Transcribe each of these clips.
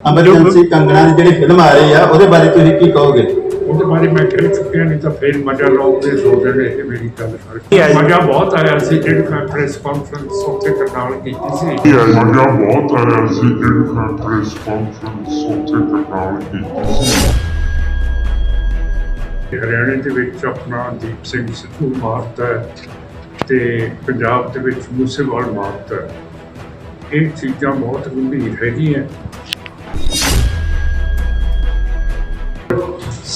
Emergency ਕੰਗਣਾ ਦੀ ਜਿਹੜੀ film ਆ ਰਹੀ ਆ ਉਹਦੇ ਬਾਰੇ ਤੁਸੀਂ ਕੀ ਕਹੋਗੇ? ਉਹਦੇ ਬਾਰੇ ਮੈਂ ਕਹਿ ਚੁੱਕਿਆ ਨਹੀਂ ਤਾਂ ਫਿਰ ਮਜ਼ਾ ਲਓਗੇ ਸੋਚਦੇ ਨੇ ਇਹ ਮੇਰੀ ਗੱਲ ਕੀ ਹੈ? ਕਰ ਮਜ਼ਾ ਬਹੁਤ ਆਇਆ ਸੀ ਜਿਹੜੀ ਮੈਂ ਪ੍ਰੈਸ ਕਾਨਫਰੰਸ ਉੱਥੇ ਕਰਨਾਲ ਕੀਤੀ ਸੀ। ਮਜ਼ਾ ਬਹੁਤ ਆਇਆ ਸੀ ਜਿਹੜੀ ਮੈਂ ਪ੍ਰੈਸ ਕਾਨਫਰੰਸ ਉੱਥੇ ਕਰਨਾਲ ਕੀਤੀ ਸੀ। ਹਰਿਆਣੇ ਦੇ ਵਿੱਚ ਆਪਣਾ ਦੀਪ ਸਿੰਘ ਸਿੱਧੂ ਮਾਰਤਾ ਹੈ ਤੇ ਪੰਜਾਬ ਦੇ ਵਿੱਚ ਮੂਸੇਵਾਲ ਮਾਰਤਾ ਹੈ। ਇਹ ਚੀਜ਼ਾਂ ਬਹੁਤ ਗੰਭੀਰ ਹੈਗੀਆਂ।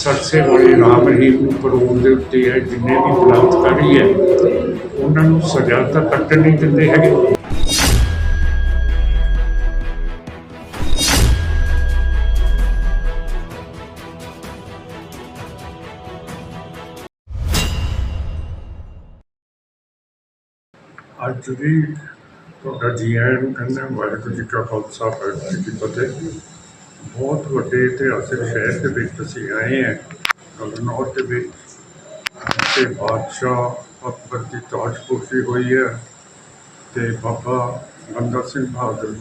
ਸਰਸੇ ਵਾਲੇ ਰਾਮ ਰਹੀਮ ਨੂੰ ਪਰੋਲ ਦੇ ਉੱਤੇ ਹੈ, ਜਿੰਨੇ ਵੀ ਬਲਾਤਕਾਰੀ ਹੈ, ਉਹਨਾਂ ਨੂੰ ਸਜ਼ਾ ਤਾਂ ਕੱਟਣ ਨਹੀਂ ਦਿੰਦੇ ਹੈਗੇ। ਅੱਜ ਵੀ ਤੁਹਾਡਾ ਜੀ ਆਇਆਂ ਨੂੰ ਕਹਿੰਦਾ ਵਾਹਿਗੁਰੂ ਜੀ ਕਾ ਖਾਲਸਾ, ਵਾਹਿਗੁਰੂ ਜੀ ਕੀ ਫਤਿਹ। ਬਹੁਤ ਵੱਡੇ ਇਤਿਹਾਸਿਕ ਸ਼ਹਿਰ ਦੇ ਵਿੱਚ ਅਸੀਂ ਆਏ ਹਾਂ। ਕਲਨੌਰ ਦੇ ਵਿੱਚ, ਤੇ ਬਾਦਸ਼ਾਹ ਅਕਬਰ ਦੀ ਤਾਜਪੋਸ਼ੀ ਹੋਈ ਹੈ, ਤੇ ਬਾਬਾ ਬੰਦਾ ਸਿੰਘ ਬਹਾਦਰ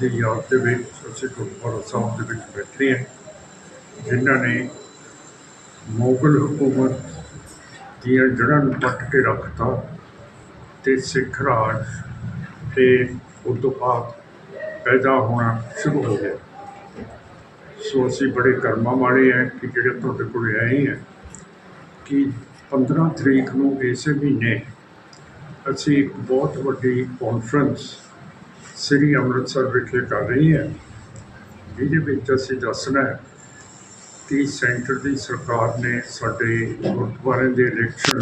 ਦੀ ਯਾਦ ਦੇ ਵਿੱਚ ਅਸੀਂ ਗੁਰਦੁਆਰਾ ਸਾਹਿਬ ਦੇ ਵਿੱਚ ਬੈਠੇ ਹਾਂ, ਜਿਨ੍ਹਾਂ ਨੇ ਮੁਗਲ ਹਕੂਮਤ ਦੀਆਂ ਜੜ੍ਹਾਂ ਨੂੰ ਪੱਟ ਕੇ ਰੱਖਤਾ ਤੇ ਸਿੱਖ ਰਾਜ ਤੇ ਉਸ ਤੋਂ ਬਾਅਦ ਪੈਦਾ ਹੋਣਾ ਸ਼ੁਰੂ ਹੋ ਗਿਆ। ਸੋ ਅਸੀਂ ਬੜੇ ਕਰਮਾਂ ਵਾਲੇ ਹੈ ਕਿ ਜਿਹੜੇ ਤੁਹਾਡੇ ਕੋਲ ਆਏ ਹੈ ਕਿ 15 ਤਰੀਕ ਨੂੰ ਇਸੇ ਮਹੀਨੇ ਅਸੀਂ ਇੱਕ ਬਹੁਤ ਵੱਡੀ ਕਾਨਫਰੰਸ ਸ੍ਰੀ ਅੰਮ੍ਰਿਤਸਰ ਵਿਖੇ ਕਰ ਰਹੇ ਹਾਂ ਜਿਹਦੇ ਵਿੱਚ ਅਸੀਂ ਦੱਸਣਾ ਹੈ ਕਿ ਸੈਂਟਰ ਦੀ ਸਰਕਾਰ ਨੇ ਸਾਡੇ ਗੁਰਦੁਆਰੇ ਦੇ ਇਲੈਕਸ਼ਨ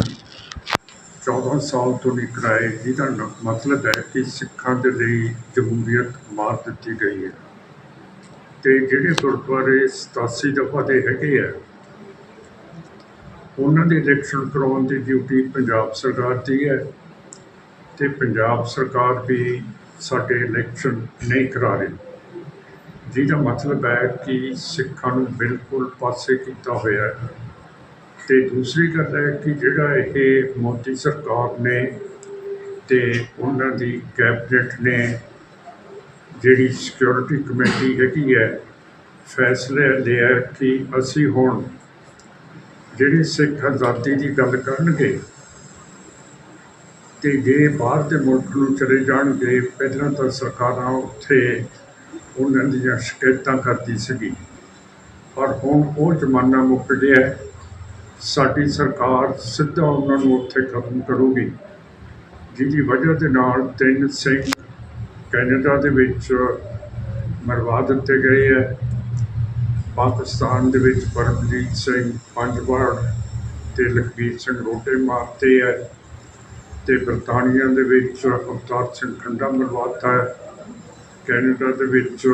14 ਸਾਲ ਤੋਂ ਨਹੀਂ ਕਰਾਏ ਜਿਹਦਾ ਨ- ਮਤਲਬ ਹੈ ਕਿ ਸਿੱਖਾਂ ਦੇ ਲਈ ਜਮਹੂਰੀਅਤ ਮਾਰ ਦਿੱਤੀ ਗਈ ਹੈ। ਤੇ ਜਿਹੜੇ ਗੁਰਦੁਆਰੇ 87 ਦਫਾ ਦੇ ਹੈਗੇ ਆ, ਉਹਨਾਂ ਦੇ ਇਲੈਕਸ਼ਨ ਕਰਾਉਣ ਦੀ ਡਿਊਟੀ ਪੰਜਾਬ ਸਰਕਾਰ ਦੀ ਹੈ ਤੇ ਪੰਜਾਬ ਸਰਕਾਰ ਵੀ ਸਾਡੇ ਇਲੈਕਸ਼ਨ ਨਹੀਂ ਕਰਾ ਰਹੀ। ਜਿਹਦਾ ਮਤਲਬ ਹੈ ਕਿ ਸਿੱਖਾਂ ਨੂੰ ਬਿਲਕੁਲ ਪਾਸੇ ਕੀਤਾ ਹੋਇਆ ਹੈ। ਤੇ ਦੂਸਰੀ ਗੱਲ ਹੈ ਕਿ ਜਿਹੜਾ ਇਹ ਮੋਦੀ ਸਰਕਾਰ ਨੇ ਤੇ ਉਹਨਾਂ ਦੀ ਕੈਬਨਿਟ ਨੇ ਜਿਹੜੀ ਸਿਕਿਉਰਿਟੀ ਕਮੇਟੀ ਹੈਗੀ ਹੈ, ਫੈਸਲੇ ਲਿਆ ਕਿ ਅਸੀਂ ਹੁਣ ਜਿਹੜੇ ਸਿੱਖ ਆਜ਼ਾਦੀ ਦੀ ਗੱਲ ਕਰਨਗੇ ਤੇ ਜੇ ਬਾਹਰ ਦੇ ਮੁਲਕ ਨੂੰ ਚਲੇ ਜਾਣਗੇ, ਪਹਿਲਾਂ ਤਾਂ ਸਰਕਾਰਾਂ ਉੱਥੇ ਉਹਨਾਂ ਦੀਆਂ ਸ਼ਿਕਾਇਤਾਂ ਕਰਦੀ ਸੀਗੀ। ਪਰ ਹੁਣ ਉਹ ਜ਼ਮਾਨਾ ਮੁੱਕ ਗਿਆ ਸਾਡੀ ਸਰਕਾਰ ਸਿੱਧਾ ਉਹਨਾਂ ਨੂੰ ਉੱਥੇ ਖਤਮ ਕਰੂਗੀ, ਜਿਹਦੀ ਵਜ੍ਹਾ ਦੇ ਨਾਲ ਤਿੰਨ ਸਿੰਘ ਕੈਨੇਡਾ ਦੇ ਵਿੱਚ ਮਰਵਾ ਦਿੱਤੇ ਗਏ ਹੈ। ਪਾਕਿਸਤਾਨ ਦੇ ਵਿੱਚ ਪਰਮਜੀਤ ਸਿੰਘ ਪੰਜਵਾੜ ਤੇ ਲਖਬੀਰ ਸਿੰਘ ਰੋਟੇ ਮਾਰਤੇ ਹੈ ਤੇ ਬਰਤਾਨੀਆ ਦੇ ਵਿੱਚ ਅਵਤਾਰ ਸਿੰਘ ਖੰਡਾ ਮਰਵਾਤਾ ਹੈ। ਕੈਨੇਡਾ ਦੇ ਵਿੱਚ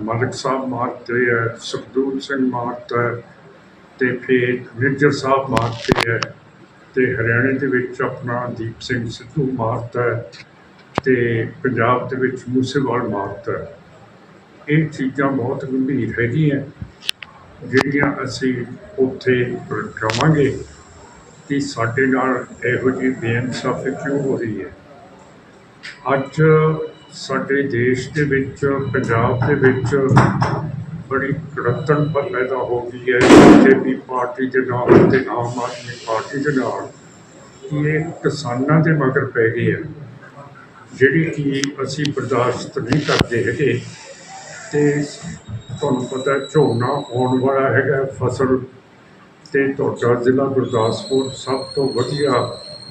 ਮਲਕ ਸਾਹਿਬ ਮਾਰਤੇ ਹੈ ਸੁਖਦੂਰ ਸਿੰਘ ਮਾਰਤਾ ਹੈ ਤੇ ਫਿਰ ਨਿਰਜਰ ਸਾਹਿਬ ਮਾਰਤੇ ਹੈ ਤੇ ਹਰਿਆਣੇ ਦੇ ਵਿੱਚ ਆਪਣਾ ਦੀਪ ਸਿੰਘ ਸਿੱਧੂ ਮਾਰਤਾ ਹੈ। ਤੇ ਪੰਜਾਬ ਦੇ ਵਿੱਚ ਮੂਸੇਵਾਲ ਮਾਰਤ ਇਹ ਚੀਜ਼ਾਂ ਬਹੁਤ ਗੰਭੀਰ ਹੈਗੀਆਂ। ਜਿਹੜੀਆਂ ਅਸੀਂ ਉੱਥੇ ਕਰਾਵਾਂਗੇ ਕਿ ਸਾਡੇ ਨਾਲ ਇਹੋ ਜਿਹੀ ਬੇਇਨਸਾਫੀ ਕਿਉਂ ਹੋ ਰਹੀ ਹੈ? ਅੱਜ ਸਾਡੇ ਦੇਸ਼ ਦੇ ਵਿੱਚ, ਪੰਜਾਬ ਦੇ ਵਿੱਚ ਬੜੀ ਕੜਤਣ ਪੈਦਾ ਹੋ ਗਈ ਹੈ। ਬੀਜੇਪੀ ਪਾਰਟੀ ਦੇ ਨਾਲ, ਤੇ ਆਮ ਆਦਮੀ ਪਾਰਟੀ ਦੇ ਨਾਲ, ਕਿ ਇਹ ਕਿਸਾਨਾਂ ਦੇ ਮਗਰ ਪੈ ਗਏ ਹੈ। ਜਿਹੜੀ ਕਿ ਅਸੀਂ ਬਰਦਾਸ਼ਤ ਨਹੀਂ ਕਰਦੇ ਹੈਗੇ ਤੇ ਤੁਹਾਨੂੰ ਪਤਾ ਝੋਨਾ ਆਉਣ ਵਾਲਾ ਹੈਗਾ ਫਸਲ ਤੇ ਤੁਹਾਡਾ ਜ਼ਿਲ੍ਹਾ ਗੁਰਦਾਸਪੁਰ ਸਭ ਤੋਂ ਵਧੀਆ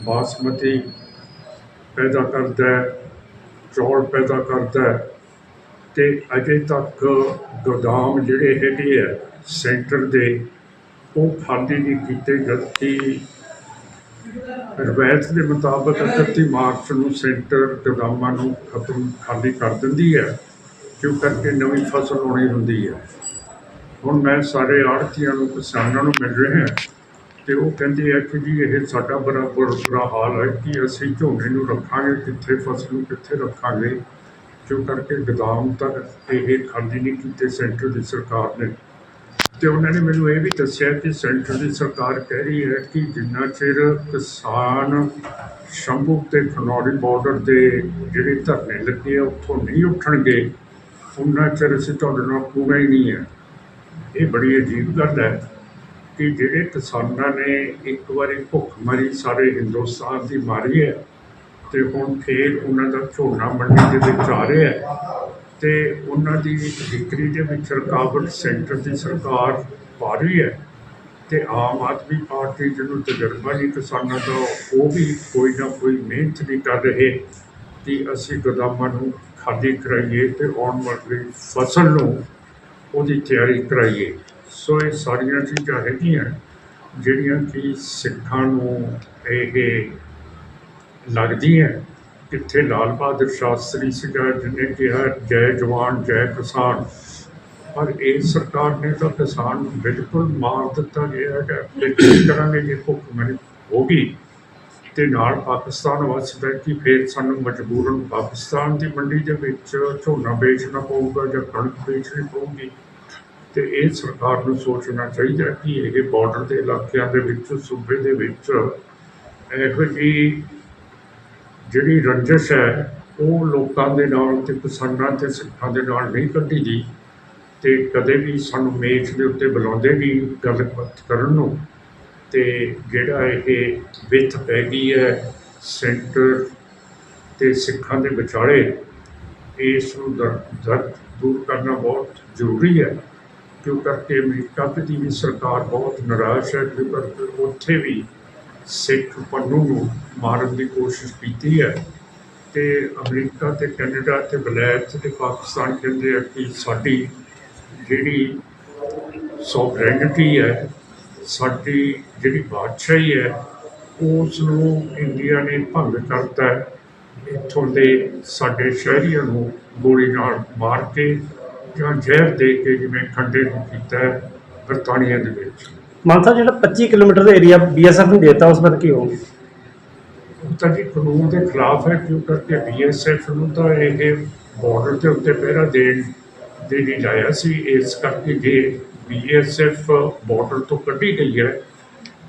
ਬਾਸਮਤੀ ਪੈਦਾ ਕਰਦਾ ਹੈ, ਚੌਲ ਪੈਦਾ ਕਰਦਾ ਹੈ ਤੇ ਅਜੇ ਤੱਕ ਗੋਦਾਮ ਜਿਹੜੇ ਹੈਗੇ ਆ ਸੈਂਟਰ ਦੇ ਉਹ ਖਾਲੀ ਨਹੀਂ ਕੀਤੇ, ਜਦਕਿ ਰਵਾਇਤ ਦੇ ਮੁਤਾਬਕ 31 ਮਾਰਚ ਨੂੰ ਸੈਂਟਰ ਗੋਦਾਮਾਂ ਨੂੰ ਖਤਮ ਖਾਲੀ ਕਰ ਦਿੰਦੀ ਹੈ, ਕਿਉਂ ਕਰਕੇ ਨਵੀਂ ਫਸਲ ਆਉਣੀ ਹੁੰਦੀ ਹੈ। ਹੁਣ ਮੈਂ ਸਾਰੇ ਆੜਤੀਆਂ ਨੂੰ, ਕਿਸਾਨਾਂ ਨੂੰ ਮਿਲ ਰਹੇ ਹਾਂ ਤੇ ਉਹ ਕਹਿੰਦੇ ਆ ਕਿ ਜੀ ਇਹ ਸਾਡਾ ਬੜਾ ਬੁਰਾ ਬੁਰਾ ਹਾਲ ਹੈ ਕਿ ਅਸੀਂ ਝੋਨੇ ਨੂੰ ਰੱਖਾਂਗੇ, ਕਿੱਥੇ ਫਸਲ ਨੂੰ ਕਿੱਥੇ ਰੱਖਾਂਗੇ, ਕਿਉਂ ਕਰਕੇ ਗੋਦਾਮ ਤੱਕ ਇਹ ਖਾਲੀ ਨਹੀਂ ਕੀਤੇ ਸੈਂਟਰ ਦੀ ਸਰਕਾਰ ਨੇ। ਤੇ ਉਹਨਾਂ ਨੇ ਮੈਨੂੰ ਇਹ ਵੀ ਦੱਸਿਆ ਕਿ ਸੈਂਟਰ ਦੀ ਸਰਕਾਰ ਕਹਿ ਰਹੀ ਹੈ ਕਿ ਜਿੰਨਾ ਚਿਰ ਕਿਸਾਨ ਸ਼ੰਭੂ ਤੇ ਖਨੌਰੀ ਬਾਰਡਰ ਦੇ ਜਿਹੜੇ ਧਰਨੇ ਲੱਗੇ ਆ, ਉੱਥੋਂ ਨਹੀਂ ਉੱਠਣਗੇ, ਉਹਨਾਂ ਚਿਰ ਅਸੀਂ ਤੁਹਾਡੇ ਨਾਲ ਪੂਰਾ ਹੀ ਨਹੀਂ ਹੈ ਇਹ ਬੜੀ ਅਜੀਬ ਗੱਲ ਹੈ ਕਿ ਜਿਹੜੇ ਕਿਸਾਨਾਂ ਨੇ ਇੱਕ ਵਾਰੀ ਭੁੱਖਮਰੀ ਸਾਰੇ ਹਿੰਦੁਸਤਾਨ ਦੀ ਮਾਰੀ ਹੈ ਤੇ ਹੁਣ ਫੇਰ ਉਹਨਾਂ ਦਾ ਝੋਨਾ ਮੰਡੀ ਦੇ ਵਿੱਚ ਆ ਰਿਹਾ ਹੈ। ਤੇ ਉਹਨਾਂ ਦੀ ਵਿਕਰੀ ਦੇ ਵਿੱਚ ਰੁਕਾਵਟ ਸੈਂਟਰ ਦੀ ਸਰਕਾਰ ਪਾ ਰਹੀ ਹੈ ਤੇ ਆਮ ਆਦਮੀ ਪਾਰਟੀ ਜਿਹਨੂੰ ਤਜਰਬਾ ਨਹੀਂ ਕਿਸਾਨਾਂ ਦਾ, ਉਹ ਵੀ ਕੋਈ ਨਾ ਕੋਈ ਮਿਹਨਤ ਨਹੀਂ ਕਰ ਰਹੇ ਕਿ ਅਸੀਂ ਗੋਦਾਮਾਂ ਨੂੰ ਖਾਲੀ ਕਰਾਈਏ ਤੇ ਆਉਣ ਵਾਲੀ ਫਸਲ ਨੂੰ ਉਹਦੀ ਤਿਆਰੀ ਕਰਾਈਏ। ਸੋ ਇਹ ਸਾਰੀਆਂ ਚੀਜ਼ਾਂ ਹੈਗੀਆਂ ਜਿਹੜੀਆਂ ਕਿ ਸਿੱਖਾਂ ਨੂੰ ਇਹ ਲੱਗਦੀਆਂ। ਕਿੱਥੇ ਲਾਲ ਬਹਾਦਰ ਸ਼ਾਸਤਰੀ ਸੀਗਾ ਜਿਹਨੇ ਕਿਹਾ, ਜੈ ਜਵਾਨ, ਜੈ ਕਿਸਾਨ। ਪਰ ਇਹ ਸਰਕਾਰ ਨੇ ਤਾਂ ਕਿਸਾਨ ਨੂੰ ਬਿਲਕੁਲ ਮਾਰ ਦਿੱਤਾ ਗਿਆ ਹੈ ਕਿ ਕੀ ਕਰਾਂਗੇ ਜੇ ਭੁੱਖਮਰੀ ਹੋ ਗਈ? ਤੇ ਨਾਲ ਪਾਕਿਸਤਾਨ ਵਸਦਾ ਕਿ ਫਿਰ ਸਾਨੂੰ ਮਜਬੂਰਨ ਪਾਕਿਸਤਾਨ ਦੀ ਮੰਡੀ ਦੇ ਵਿੱਚ ਝੋਨਾ ਵੇਚਣਾ ਪਊਗਾ ਜਾਂ ਕਣਕ ਵੇਚਣੀ ਪਊਗੀ? ਤੇ ਇਹ ਸਰਕਾਰ ਨੂੰ ਸੋਚਣਾ ਚਾਹੀਦਾ ਕਿ ਇਹ ਬਾਰਡਰ ਦੇ ਇਲਾਕਿਆਂ ਦੇ ਵਿੱਚ, ਸੂਬੇ ਦੇ ਵਿੱਚ ਇਹੋ ਜਿਹੀ ਜਿਹੜੀ ਰੰਜਿਸ਼ ਹੈ, ਉਹ ਲੋਕਾਂ ਦੇ ਨਾਲ ਤੇ ਕਿਸਾਨਾਂ ਤੇ ਸਿੱਖਾਂ ਦੇ ਨਾਲ ਨਹੀਂ ਕੱਢੀ ਦੀ ਤੇ ਕਦੇ ਵੀ ਸਾਨੂੰ ਮੇਜ਼ ਦੇ ਉੱਤੇ ਬੁਲਾਉਂਦੇ ਨਹੀਂ ਗੱਲਬਾਤ ਕਰਨ ਨੂੰ। ਤੇ ਜਿਹੜਾ ਇਹ ਵਿੱਥ ਪੈ ਗਈ ਹੈ ਸੈਂਟਰ ਤੇ ਸਿੱਖਾਂ ਦੇ ਵਿਚਾਲੇ, ਇਸ ਨੂੰ ਦਰ ਦਰ ਦੂਰ ਕਰਨਾ ਬਹੁਤ ਜ਼ਰੂਰੀ ਹੈ। ਕਿਉਂ ਕਰਕੇ ਅਮਰੀਕਾ ਦੀ ਵੀ ਸਰਕਾਰ ਬਹੁਤ ਨਿਰਾਸ਼ ਹੈ ਕਿਉਂ ਕਰਕੇ ਉੱਥੇ ਵੀ ਸਿੱਖ ਪੰਨੂ ਨੂੰ ਮਾਰਨ ਦੀ ਕੋਸ਼ਿਸ਼ ਕੀਤੀ ਹੈ ਤੇ ਅਮਰੀਕਾ ਤੇ ਕੈਨੇਡਾ ਤੇ ਵਲਾਇਤ ਤੇ ਪਾਕਿਸਤਾਨ ਕਹਿੰਦੇ ਆ ਕਿ ਸਾਡੀ ਜਿਹੜੀ ਸੋਵਰੇਨਿਟੀ ਹੈ, ਸਾਡੀ ਜਿਹੜੀ ਬਾਦਸ਼ਾਹੀ ਹੈ ਉਸ ਨੂੰ ਇੰਡੀਆ ਨੇ ਭੰਗ ਕਰਤਾ ਇੱਥੋਂ ਦੇ ਸਾਡੇ ਸ਼ਹਿਰੀਆਂ ਨੂੰ ਗੋਲੀ ਨਾਲ ਮਾਰ ਕੇ ਜਾਂ ਜ਼ਹਿਰ ਦੇ ਕੇ ਜਿਵੇਂ ਖੰਡੇ ਨੂੰ ਕੀਤਾ ਬਰਤਾਨੀਆ ਦੇ ਵਿੱਚ। ਮਾਨਸਾ ਜਿਹੜਾ 25 ਕਿਲੋਮੀਟਰ ਦਾ ਏਰੀਆ ਬੀਐਸਐਫ ਨੂੰ ਦੇਤਾ, ਉਸ ਬਾਰੇ ਕੀ ਹੋਊਗਾ ਉਹ ਤਾਂ ਜੀ ਕਾਨੂੰਨ ਦੇ ਖਿਲਾਫ ਹੈ ਕਿਉਂ ਕਰਕੇ ਬੀਐਸਐਫ ਨੂੰ ਤਾਂ ਇਹ ਬਾਰਡਰ ਦੇ ਉੱਤੇ ਪਹਿਰਾ ਦੇਣ ਦੇ ਲਈ ਲਾਇਆ ਸੀ। ਇਸ ਕਰਕੇ ਜੇ ਬੀਐਸਐਫ ਬਾਰਡਰ ਤੋਂ ਕੱਢੀ ਗਈ ਹੈ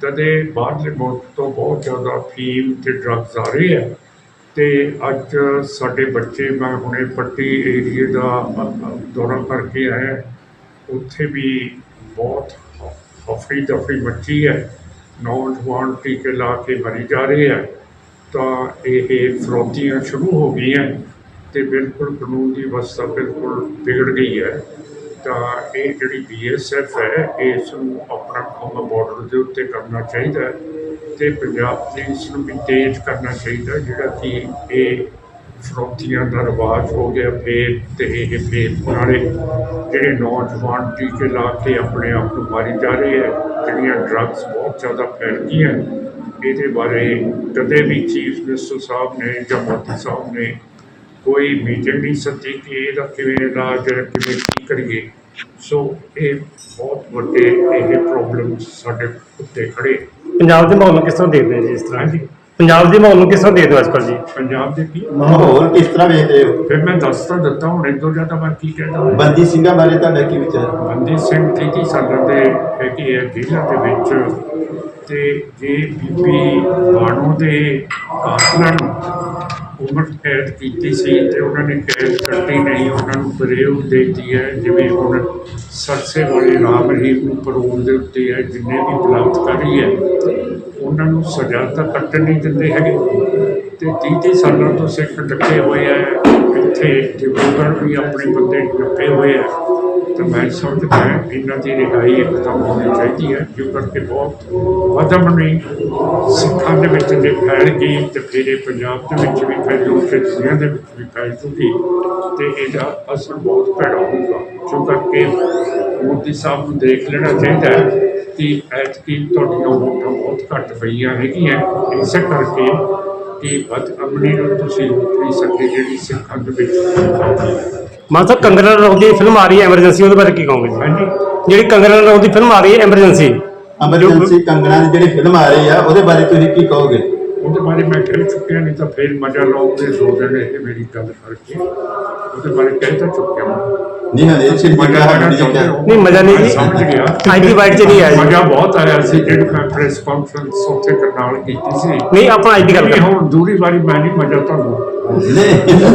ਤਦੇ ਬਾਹਰਲੇ ਮੁਲਕ ਤੋਂ ਬਹੁਤ ਜ਼ਿਆਦਾ ਫੀਮ ਤੇ ਡਰੱਗਸ ਆ ਰਹੇ ਹੈ। ਤੇ ਅੱਜ ਸਾਡੇ ਬੱਚੇ, ਮੈਂ ਹੁਣੇ ਪੱਟੀ ਏਰੀਏ ਦਾ ਦੌਰਾ ਕਰਕੇ ਆਇਆ, ਉੱਥੇ ਵੀ ਬਹੁਤ ਹਫੜੀ ਦਫੜੀ ਮੱਚੀ ਹੈ, ਨੌਜਵਾਨ ਟੀਕੇ ਲਾ ਕੇ ਮਰੀ ਜਾ ਰਹੇ ਹੈ, ਤਾਂ ਇਹ ਫਰੋਤੀਆਂ ਸ਼ੁਰੂ ਹੋ ਗਈਆਂ ਤੇ ਬਿਲਕੁਲ ਕਾਨੂੰਨ ਦੀ ਵਿਵਸਥਾ ਬਿਲਕੁਲ ਵਿਗੜ ਗਈ ਹੈ। ਤਾਂ ਇਹ ਜਿਹੜੀ ਬੀਐਸਐਫ ਹੈ, ਇਸ ਨੂੰ ਆਪਣਾ ਕੰਮ ਬਾਰਡਰ ਦੇ ਉੱਤੇ ਕਰਨਾ ਚਾਹੀਦਾ ਹੈ ਤੇ ਪੰਜਾਬ ਪੁਲਿਸ ਨੂੰ ਵੀ ਤੇਜ਼ ਕਰਨਾ ਚਾਹੀਦਾ ਜਿਹੜਾ ਕਿ ਇਹ ਫਰੋਤੀਆਂ ਦਾ ਰਿਵਾਜ ਹੋ ਗਿਆ ਫੇਰ ਤੇ ਇਹ ਫੇਰ ਨਾਲੇ ਜਿਹੜੇ ਨੌਜਵਾਨ ਟੀਕੇ ਲਾ ਕੇ ਆਪਣੇ ਆਪ ਨੂੰ ਮਾਰੀ ਜਾ ਰਹੇ ਹੈ ਜਿਹੜੀਆਂ ਡਰੱਗਸ ਬਹੁਤ ਜ਼ਿਆਦਾ ਫੈਲ ਗਈਆਂ ਇਹਦੇ ਬਾਰੇ ਕਦੇ ਵੀ ਚੀਫ ਮਿਨਿਸਟਰ ਸਾਹਿਬ ਨੇ ਜਾਂ ਮੋਦੀ ਸਾਹਿਬ ਨੇ ਕੋਈ ਮੀਟਿੰਗ ਨਹੀਂ ਸੱਦੀ ਕਿ ਇਹਦਾ ਕਿਵੇਂ ਇਲਾਜ ਕਿਵੇਂ ਕੀ ਕਰੀਏ। ਸੋ ਇਹ ਬਹੁਤ ਵੱਡੇ ਇਹ ਪ੍ਰੋਬਲਮ ਸਾਡੇ ਉੱਤੇ ਖੜੇ ਪੰਜਾਬ ਦੇ ਮਾਹੌਲ ਨੂੰ ਕਿਸ ਤਰ੍ਹਾਂ ਦੇਖਦੇ ਹੋ ਜੀ ਇਸ ਤਰ੍ਹਾਂ? ਹਾਂਜੀ। ਪੰਜਾਬ ਦੇ ਮਾਹੌਲ ਨੂੰ ਕਿਸ ਤਰ੍ਹਾਂ ਦੇਖਦੇ ਹੋ ਅੱਜਕੱਲ ਜੀ? ਪੰਜਾਬ ਦੇ ਕੀ? ਮਾਹੌਲ ਕਿਸ ਤਰ੍ਹਾਂ ਵੇਖਦੇ ਹੋ? ਫਿਰ ਮੈਂ ਦੱਸ ਤਾਂ ਦਿੱਤਾ ਹੁਣ ਇਹ ਤੋਂ ਜ਼ਿਆਦਾ ਮੈਂ ਕੀ ਕਹਿਣਾ ਬੰਦੀ ਸਿੰਘਾਂ ਬਾਰੇ ਤੁਹਾਡਾ ਕੀ ਵਿਚਾਰ? ਬੰਦੀ ਸਿੰਘ 33 ਸਾਲਾਂ ਦੇ ਹੈਗੇ ਆ ਜੇਲ੍ਹਾਂ ਦੇ ਵਿੱਚ ਤੇ ਜੇ ਬੀਬੀ ਬਾਣੋ ਦੇ ਕਾਤਲਾਂ ਨੂੰ ਉਮਰ ਕੈਦ ਕੀਤੀ ਸੀ ਤੇ ਉਹਨਾਂ ਨੇ ਕੈਦ ਕੱਟੀ ਨਹੀਂ ਉਹਨਾਂ ਨੂੰ ਬਰੇਉ ਦੇਤੀ ਹੈ ਜਿਵੇਂ ਹੁਣ ਸਰਸੇ ਵਾਲੇ ਰਾਮ ਰਹੀਮ ਨੂੰ ਪਰੋਲ ਦੇ ਉੱਤੇ ਹੈ ਜਿੰਨੇ ਵੀ ਬਲਾਤਕਾਰੀ ਹੈ ਉਹਨਾਂ ਨੂੰ ਸਜ਼ਾ ਤਾਂ ਕੱਟਣ ਨਹੀਂ ਦਿੰਦੇ ਹੈਗੇ। ਤੇ 30 30 ਸਾਲਾਂ ਤੋਂ ਸਿੱਖ ਡੱਕੇ ਹੋਏ ਆ। ਇੱਥੇ ਡਿਬਰੂਗੜ੍ਹ ਵੀ ਆਪਣੇ ਬੰਦੇ ਡੱਕੇ ਹੋਏ ਆ। ਤਾਂ ਮੈਂ ਸਮਝਦਾ ਇਹਨਾਂ ਦੀ ਰਿਹਾਈ ਇੱਕਦਮ ਹੋਣੀ ਚਾਹੀਦੀ ਹੈ ਕਿਉਂ ਕਰਕੇ ਬਹੁਤ ਵਦਮ ਨਹੀਂ ਸਿੱਖਾਂ ਦੇ ਵਿੱਚ ਜੇ ਫੈਲ ਗਈ ਤੇ ਫਿਰ ਇਹ ਪੰਜਾਬ ਦੇ ਵਿੱਚ ਵੀ ਫੈਲੂ ਤੇ ਦੁਨੀਆ ਦੇ ਵਿੱਚ ਵੀ ਫੈਲ ਜੂਗੀ। ਤੇ ਇਹਦਾ ਅਸਰ ਬਹੁਤ ਭੈੜਾ ਹੋਊਗਾ। ਕਿਉਂ ਕਰਕੇ ਮੋਦੀ ਸਾਹਿਬ ਨੂੰ ਦੇਖ ਲੈਣਾ ਚਾਹੀਦਾ ਹੈ ਕਿ ਐਤਕੀ ਤੁਹਾਡੀਆਂ ਵੋਟਾਂ ਬਹੁਤ ਘੱਟ ਪਈਆਂ ਹੈਗੀਆਂ। ਇਸੇ ਕਰਕੇ ਕਿ ਬਦ ਅਮਨੀ ਨੂੰ ਤੁਸੀਂ ਰੋਕ ਨਹੀਂ ਸਕਦੇ ਜਿਹੜੀ ਸਿੱਖਾਂ ਦੇ ਵਿੱਚ ਮਾਨਸਾ ਕੰਗਨਾ ਰਣੌਤ ਦੀ ਫਿਲਮ ਆ ਰਹੀ ਹੈ ਐਮਰਜੈਂਸੀ ਉਹਦੇ ਬਾਰੇ ਕੀ ਕਹੋਗੇ? ਜੀ ਹਾਂਜੀ। ਜਿਹੜੀ ਕੰਗਨਾ ਰਣੌਤ ਦੀ ਫਿਲਮ ਆ ਰਹੀ ਹੈ ਐਮਰਜੈਂਸੀ ਐਮਰਜੈਂਸੀ ਕੰਗਣਾ ਦੀ ਜਿਹੜੀ ਫਿਲਮ ਆ ਰਹੀ ਆ ਉਹਦੇ ਬਾਰੇ ਤੁਸੀਂ ਕੀ ਕਹੋਗੇ? ਉਹਦੇ ਬਾਰੇ ਮੈਂ ਕਹਿ ਚੁੱਕਿਆ ਨਹੀਂ ਤਾਂ ਫਿਰ ਮਜ਼ਾ ਲਓਗੇ ਦੋ ਦਿਨ ਇਹ ਮੇਰੀ ਗੱਲ ਕਰਕੇ ਉਹਦੇ ਬਾਰੇ ਕਹਿ ਤਾਂ ਚੁੱਕਿਆ ਮੈਂ। ਨਹੀਂ ਹਲੇ ਤੁਸੀਂ ਸਿੱਧੀ ਮਜ਼ਾ ਲੈਣਾ ਕਹਾਣੀ ਚਾਹੁੰਦੇ ਹੋ ਨਹੀਂ, ਮਜ਼ਾ ਨਹੀਂ। ਜੀ। ਸਮਝ ਗਿਆ। ਆਈਟੀ ਵਾਈਟ 'ਚ ਨਹੀਂ ਆਇਆ। ਮਜ਼ਾ ਬਹੁਤ ਆਇਆ ਸੀ ਜਿਹੜੀ ਮੈਂ ਪ੍ਰੈਸ ਕਾਨਫਰੰਸ ਉੱਥੇ ਕਰਨਾਲ ਕੀਤੀ ਸੀ। ਨਹੀਂ ਆਪਾਂ ਅੱਜ ਦੀ ਗੱਲ ਨਹੀਂ, ਕਰ ਹੁਣ ਦੂਰੀ ਵਾਰੀ ਮੈਂ ਨਹੀਂ ਮਜ਼ਾ ਤੁਹਾਨੂੰ। ਨਹੀਂ।